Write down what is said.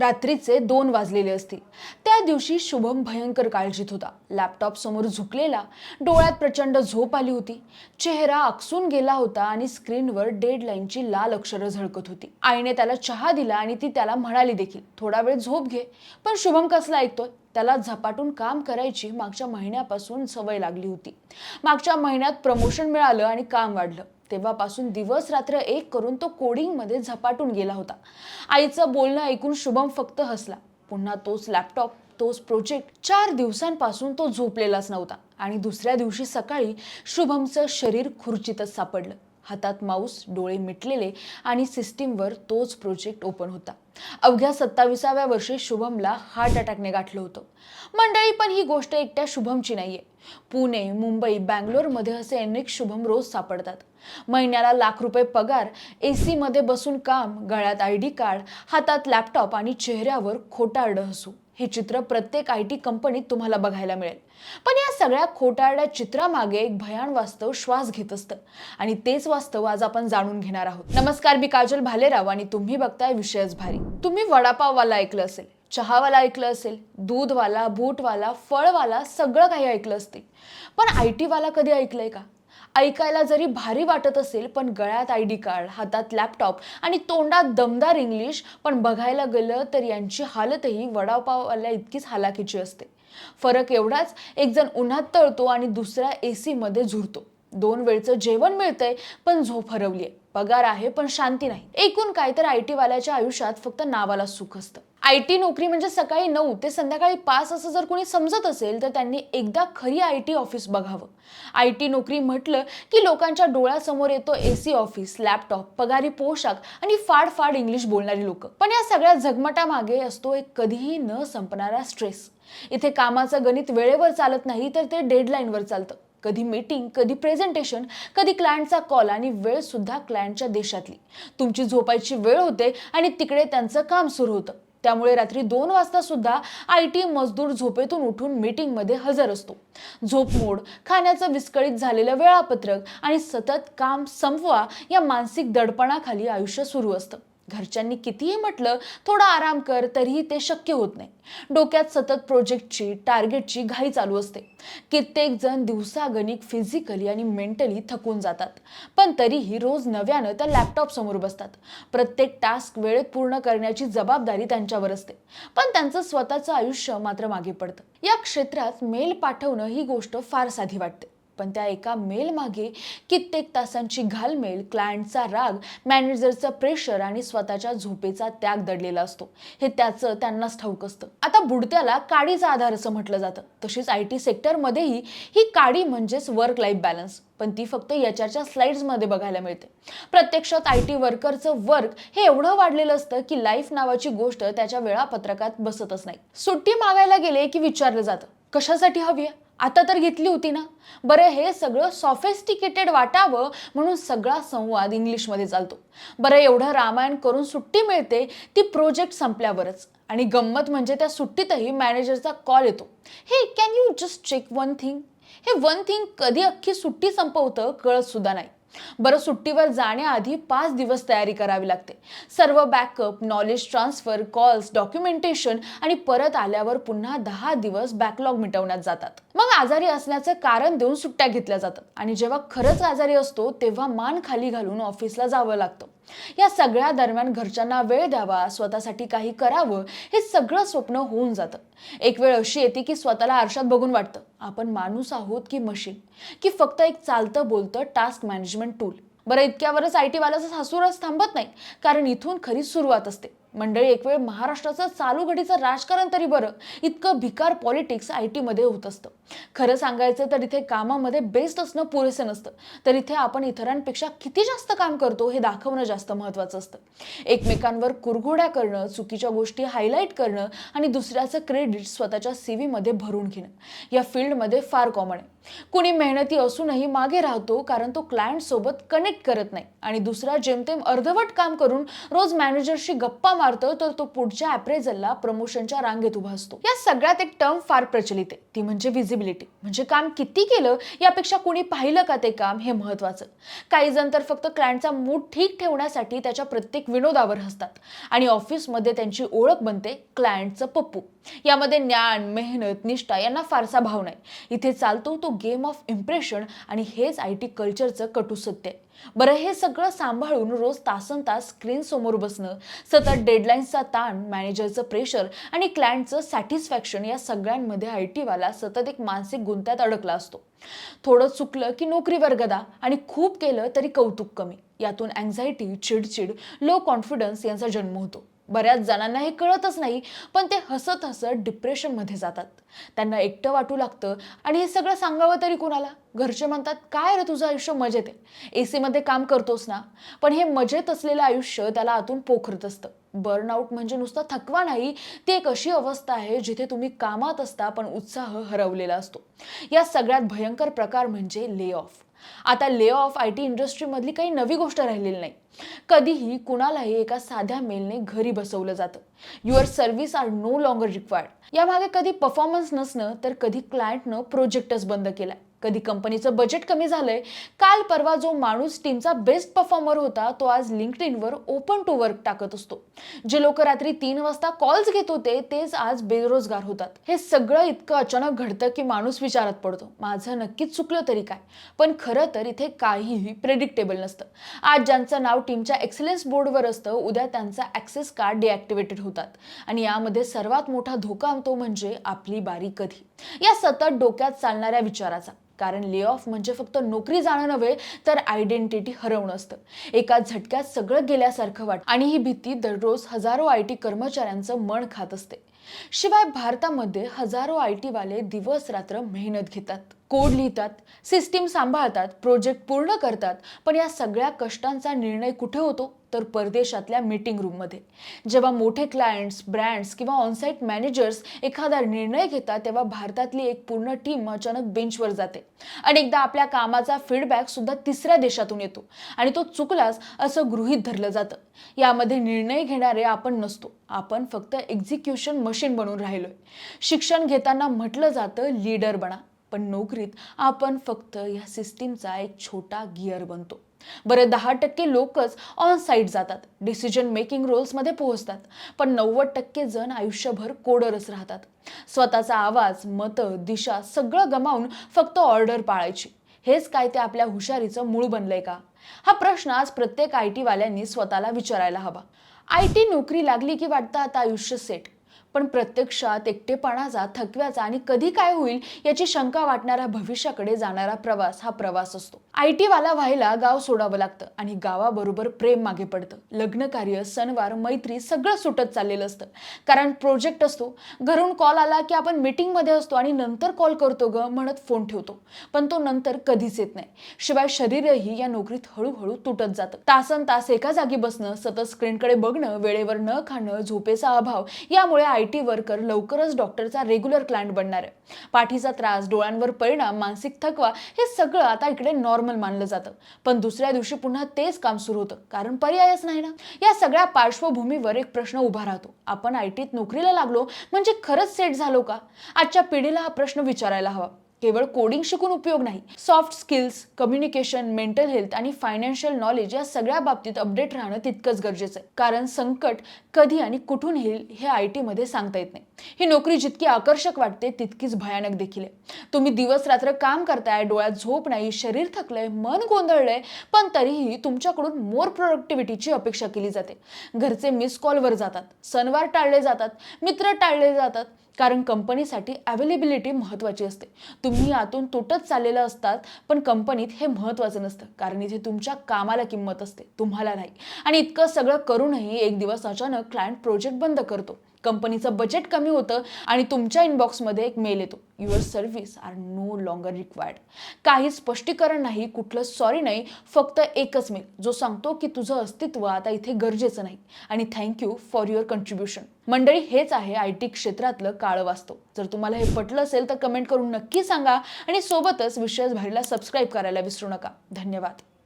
रात्रीचे दोन वाजलेले असतील. त्या दिवशी शुभम भयंकर काळजीत होता. लॅपटॉप समोर झुकलेला डोळ्यात प्रचंड झोप आली होती. चेहरा आकसून गेला होता आणि स्क्रीनवर डेडलाईनची लाल अक्षरं झळकत होती. आईने त्याला चहा दिला आणि ती त्याला म्हणाली देखील थोडा वेळ झोप घे. पण शुभम कसला ऐकतोय? त्याला झपाटून काम करायची मागच्या महिन्यापासून सवय लागली होती. मागच्या महिन्यात प्रमोशन मिळालं आणि काम वाढलं. तेव्हापासून दिवस रात्र एक करून तो कोडिंगमध्ये झपाटून गेला होता. आईचं बोलणं ऐकून शुभम फक्त हसला. पुन्हा तोच लॅपटॉप तोच प्रोजेक्ट चार दिवसांपासून तो झोपलेलाच नव्हता. आणि दुसऱ्या दिवशी सकाळी शुभमचं शरीर खुर्चीतच सापडलं. हातात माऊस डोळे मिटलेले आणि सिस्टीमवर तोच प्रोजेक्ट ओपन होता. अवघ्या सत्ताविसाव्या वर्षी शुभमला हार्ट अटॅकने गाठलं होतं. मंडळी पण ही गोष्ट एकट्या शुभमची नाहीये. पुणे मुंबई बँगलोरमध्ये असे अनेक शुभम रोज सापडतात. महिन्याला लाख रुपये पगार ए मध्ये बसून काम गळ्यात आय डी कार्ड हातात लॅपटॉप आणि चेहऱ्यावर खोटारडं हसू. हे चित्र प्रत्येक आय टी कंपनीत तुम्हाला बघायला मिळेल. पण या सगळ्या खोटारड्या चित्रामागे एक भयान वास्तव श्वास घेत असतं. आणि तेच वास्तव आज आपण जाणून घेणार आहोत. नमस्कार मी काजल भालेराव आणि तुम्ही बघताय विषयच भारी. तुम्ही वडापाववाला ऐकलं असेल चहावाला ऐकलं असेल दूधवाला बूटवाला फळवाला सगळं काही ऐकलं असते पण आय टीवाला कधी ऐकलंय का? ऐकायला जरी भारी वाटत असेल पण गळ्यात आय डी कार्ड हातात लॅपटॉप आणि तोंडात दमदार इंग्लिश पण बघायला गेलं तर यांची हालतही वडापाववाल्या इतकीच हालाकीची असते. फरक एवढाच एकजण उन्हात तळतो आणि दुसरा ए सीमध्ये झुरतो. दोन वेळचं जेवण मिळतंय पण झोप हरवली आहे पगार आहे पण शांती नाही. एकूण काय तर आय वाल्याच्या आयुष्यात फक्त नावाला सुख असतं. आय टी नोकरी म्हणजे सकाळी नऊ ते संध्याकाळी पाच असं जर कोणी समजत असेल तर त्यांनी एकदा खरी आय टी ऑफिस बघावं. आय टी नोकरी म्हटलं की लोकांच्या डोळ्यासमोर येतो ए सी ऑफिस लॅपटॉप पगारी पोशाख आणि फाड फाड इंग्लिश बोलणारी लोक. पण या सगळ्या झगमटामागे असतो एक कधीही न संपणारा स्ट्रेस इथे कामाचं गणित वेळेवर चालत नाही तर ते डेडलाईनवर चालतं. कधी मीटिंग कधी प्रेझेंटेशन कधी क्लायंटचा कॉल आणि वेळ सुद्धा क्लायंटच्या देशातली. तुमची झोपायची वेळ होते आणि तिकडे त्यांचं काम सुरू होतं. त्यामुळे रात्री दोन वाजता सुद्धा आय टी मजदूर झोपेतून उठून मीटिंगमध्ये हजर असतो. झोपमोड खाण्याचं विस्कळीत झालेलं वेळापत्रक आणि सतत काम संपवा या मानसिक दडपणाखाली आयुष्य सुरू असतं. घरच्यांनी कितीही म्हटलं थोडा आराम कर तरीही ते शक्य होत नाही. डोक्यात सतत प्रोजेक्टची टार्गेटची घाई चालू असते. कित्येक जण दिवसागणिक फिजिकली आणि मेंटली थकून जातात. पण तरीही रोज नव्यानं त्या लॅपटॉप समोर बसतात. प्रत्येक टास्क वेळेत पूर्ण करण्याची जबाबदारी त्यांच्यावर असते. पण त्यांचं स्वतःचं आयुष्य मात्र मागे पडतं. या क्षेत्रात मेल पाठवणं ही गोष्ट फार साधी वाटते. पण त्या एका मेलमागे कित्येक तासांची घालमेल क्लायंटचा राग मॅनेजरचं प्रेशर आणि स्वतःच्या झोपेचा त्याग दडलेला असतो. हे त्याचं त्यांनाच ठाऊक असतं. आता बुडत्याला काडीचा आधार असं म्हटलं जातं. तशीच आय टी सेक्टरमध्येही ही काडी म्हणजेच वर्क लाईफ बॅलन्स पण ती फक्त याच्याच्या स्लाइड्समध्ये बघायला मिळते. प्रत्यक्षात आय टी वर्करचं वर्क हे एवढं वाढलेलं असतं की लाईफ नावाची गोष्ट त्याच्या वेळापत्रकात बसतच नाही. सुट्टी मागायला गेले की विचारलं जातं. कशासाठी हवी आहे? आता तर घेतली होती ना. बरं हे सगळं सॉफेस्टिकेटेड वाटावं म्हणून सगळा संवाद इंग्लिशमध्ये चालतो. बरं एवढं रामायण करून सुट्टी मिळते ती प्रोजेक्ट संपल्यावरच. आणि गंमत म्हणजे त्या सुट्टीतही मॅनेजरचा कॉल येतो. Hey can you just check one thing hey one thing कधी अख्खी सुट्टी संपवतं कळत सुद्धा नाही. बरं सुट्टीवर जाण्याआधी पाच दिवस तयारी करावी लागते. सर्व backup knowledge transfer calls documentation आणि परत आल्यावर पुन्हा दहा दिवस बॅकलॉग मिटवण्यात जातात. मग आजारी असण्याचं कारण देऊन सुट्ट्या घेतल्या जातात. आणि जेव्हा खरंच आजारी असतो तेव्हा मान खाली घालून ऑफिसला जावं लागतं. या सगळ्या दरम्यान घरच्यांना वेळ द्यावा स्वतःसाठी काही करावं हे सगळं स्वप्न होऊन जातं. एक वेळ अशी येते की स्वतःला आरशात बघून वाटतं. आपण माणूस आहोत की मशीन की फक्त एक चालतं बोलतं टास्क मॅनेजमेंट टूल बरं इतक्यावरच आय टीवाल्याचा सासूरच थांबत नाही. कारण इथून खरी सुरुवात असते. मंडळी एक वेळ महाराष्ट्राचं चालू घडीचं राजकारण तरी बरं. इतकं भिकार पॉलिटिक्स आय टीमध्ये होत असतं. खरं सांगायचं तर इथे कामामध्ये बेस्ट असणं पुरेसं नसतं. तर इथे आपण इतरांपेक्षा किती जास्त काम करतो हे दाखवणं जास्त महत्त्वाचं असतं. एकमेकांवर कुरघोड्या करणं चुकीच्या गोष्टी हायलाईट करणं आणि दुसऱ्याचं क्रेडिट स्वतःच्या सी व्हीमध्ये भरून घेणं. या फील्डमध्ये फार कॉमन आहे. कुणी मेहनती असूनही मागे राहतो कारण तो क्लायंट सोबत कनेक्ट करत नाही. आणि दुसरा जेमतेम अर्धवट काम करून रोज मॅनेजरशी गप्पा मारतो तर तो पुढच्या अप्रेझलला प्रमोशनच्या रांगेत उभा असतो. या सगळ्यात एक टर्म फार प्रचलित आहे. ती म्हणजे व्हिजिबिलिटी म्हणजे काम किती केलं यापेक्षा कुणी पाहिलं का ते काम हे महत्वाचं. काही जण तर फक्त क्लायंटचा मूड ठीक ठेवण्यासाठी त्याच्या प्रत्येक विनोदावर हसतात. आणि ऑफिसमध्ये त्यांची ओळख बनते क्लायंटचं पप्पू. यामध्ये ज्ञान मेहनत निष्ठा यांना फारसा भाव नाही. इथे चालतो तो गेम ऑफ इम्प्रेशन आणि हेच आय टी कल्चरचं कटू सत्य. आहे बरं हे सगळं सांभाळून रोज तासन तास स्क्रीन समोर बसणं सतत डेडलाईन्सचा ताण मॅनेजरचं प्रेशर आणि क्लायंटचं सॅटिस्फॅक्शन या सगळ्यांमध्ये आय टीवाला सतत एक मानसिक गुंत्यात अडकला असतो. थोडं चुकलं की नोकरीवर गदा आणि खूप केलं तरी कौतुक कमी. यातून अँझायटी चिडचिड लो कॉन्फिडन्स यांचा जन्म होतो. बऱ्याच जणांना हे कळतच नाही पण ते हसत हसत डिप्रेशनमध्ये जातात. त्यांना एकटं वाटू लागतं आणि हे सगळं सांगावं तरी कोणाला? घरचे म्हणतात काय रे तुझं आयुष्य मजेत आहे. ए सीमध्ये काम करतोस ना. पण हे मजेत असलेलं आयुष्य त्याला आतून पोखरत असतं. बर्नआउट म्हणजे नुसता थकवा नाही ती एक अशी अवस्था आहे जिथे तुम्ही कामात असता पण उत्साह हरवलेला असतो. या सगळ्यात भयंकर प्रकार म्हणजे ले ऑफ आता ले ऑफ आय टी इंडस्ट्रीमधली काही नवी गोष्ट राहिलेली नाही. कधीही कुणालाही एका साध्या मेलने घरी बसवलं जातं. Your service are no longer required यामागे कधी परफॉर्मन्स नसणं तर कधी क्लायंटनं प्रोजेक्टच बंद केलाय. कधी कंपनीचं बजेट कमी झालंय काल परवा जो माणूस टीमचा बेस्ट परफॉर्मर होता तो आज लिंक्ड इनवर ओपन टू वर्क टाकत असतो. जे लोक रात्री तीन वाजता कॉल्स घेत होते तेच आज बेरोजगार होतात. हे सगळं इतकं अचानक घडतं की माणूस विचारात पडतो माझं नक्कीच चुकलं तरी काय? पण खरं तर इथे काहीही प्रेडिक्टेबल नसतं. आज ज्यांचं नाव टीमच्या एक्सलन्स बोर्डवर असतं उद्या त्यांचा ॲक्सेस कार्ड डिॲक्टिवेटेड होतात. आणि यामध्ये सर्वात मोठा धोका तो म्हणजे आपली बारी कधी. या सतत डोक्यात चालणाऱ्या विचाराचा. कारण ले ऑफ म्हणजे फक्त नोकरी जाणं नव्हे तर आयडेंटिटी हरवणं असतं. एका झटक्यात सगळं गेल्यासारखं वाटतं. आणि ही भीती दररोज हजारो आय टी कर्मचाऱ्यांचं मन खात असते. शिवाय भारतामध्ये हजारो आय टीवाले दिवस रात्र मेहनत घेतात कोड लिहितात सिस्टीम सांभाळतात प्रोजेक्ट पूर्ण करतात पण या सगळ्या कष्टांचा निर्णय कुठे होतो? तर परदेशातल्या मीटिंग रूममध्ये. जेव्हा मोठे क्लायंट्स ब्रँड्स किंवा ऑनसाईट मॅनेजर्स एखादा निर्णय घेतात तेव्हा भारतातली एक पूर्ण टीम अचानक बेंचवर जाते. अनेकदा आपल्या कामाचा फीडबॅक सुद्धा तिसऱ्या देशातून येतो. आणि तो चुकलाच असं गृहीत धरलं जातं. यामध्ये निर्णय घेणारे आपण नसतो. आपण फक्त एक्झिक्युशन मशीन बनून राहिलोय. शिक्षण घेताना म्हटलं जातं लीडर बना. पण नोकरीत आपण फक्त या सिस्टीमचा एक छोटा गिअर बनतो. बरं दहा टक्के लोकच ऑन साईट जातात डिसिजन मेकिंग रोल्समध्ये पोहोचतात. पण नव्वद टक्के जण आयुष्यभर कोडरच राहतात. स्वतःचा आवाज मतं दिशा सगळं गमावून फक्त ऑर्डर पाळायची. हेच काय ते आपल्या हुशारीचं मूळ बनलंय का? हा प्रश्न आज प्रत्येक आय टीवाल्यांनी स्वतःला विचारायला हवा. आय टी नोकरी लागली की वाटतं आता आयुष्य सेट? पण प्रत्यक्षात एकटेपणाचा थकव्याचा आणि कधी काय होईल याची शंका वाटणाऱ्या भविष्याकडे जाणारा प्रवास हा प्रवास असतो. आय टी वाला व्हायला गाव सोडावं लागतं आणि गावाबरोबर प्रेम मागे पडतं. लग्न कार्य सणवार मैत्री सगळं सुटत चाललेलं असतं. कारण प्रोजेक्ट असतो. घरून कॉल आला की आपण मीटिंगमध्ये असतो आणि नंतर कॉल करतो ग म्हणत फोन ठेवतो. पण तो नंतर कधीच येत नाही. शिवाय शरीरही या नोकरीत हळूहळू तुटत जातं. तासन तास एका जागी बसणं सतत स्क्रीनकडे बघणं वेळेवर न खाणं झोपेचा अभाव यामुळे आय टी वर्कर लवकरच डॉक्टरचा रेग्युलर क्लायंट बनणार आहे. पाठीचा त्रास डोळ्यांवर परिणाम मानसिक थकवा हे सगळं आता इकडे नॉर्मल मानलं जातं. पण दुसऱ्या दिवशी पुन्हा तेच काम सुरू होतं. कारण पर्यायच नाही ना. या सगळ्या पार्श्वभूमीवर एक प्रश्न उभा राहतो. आपण आय टीत नोकरीला लागलो म्हणजे खरंच सेट झालो का? आजच्या पिढीला हा प्रश्न विचारायला हवा. केवळ कोडिंग शिकून उपयोग नाही. Soft skills communication mental health आणि फायनान्शियल नॉलेज या सगळ्या बाबतीत अपडेट राहणं तितकंच गरजेचं आहे. कारण संकट कधी आणि कुठून येईल हे आय टीमध्ये सांगता येत नाही. ही नोकरी जितकी आकर्षक वाटते तितकीच भयानक देखील आहे. तुम्ही दिवस रात्र काम करताय डोळ्यात झोप नाही शरीर थकलंय मन गोंधळलंय पण तरीही तुमच्याकडून मोर प्रोडक्टिव्हिटीची अपेक्षा केली जाते. घरचे मिस कॉलवर जातात सणवार टाळले जातात मित्र टाळले जातात कारण कंपनीसाठी अवेलेबिलिटी महत्त्वाची असते. तुम्ही आतून तुटत चाललेलं असतात पण कंपनीत हे महत्त्वाचं नसतं. कारण इथे तुमच्या कामाला किंमत असते तुम्हाला नाही. आणि इतकं सगळं करूनही एक दिवस अचानक क्लायंट प्रोजेक्ट बंद करतो. कंपनीचं बजेट कमी होतं आणि तुमच्या इनबॉक्समध्ये एक मेल येतो. Your service are no longer required काही स्पष्टीकरण नाही कुठलं सॉरी नाही फक्त एकच मेल जो सांगतो की तुझं अस्तित्व आता इथे गरजेचं नाही. आणि थँक्यू फॉर युअर कंट्रीब्युशन मंडळी हेच आहे आय टी क्षेत्रातलं काळं वास्तव. जर तुम्हाला हे पटलं असेल तर कमेंट करून नक्की सांगा आणि सोबतच विशेष भारीला सबस्क्राईब करायला विसरू नका. धन्यवाद.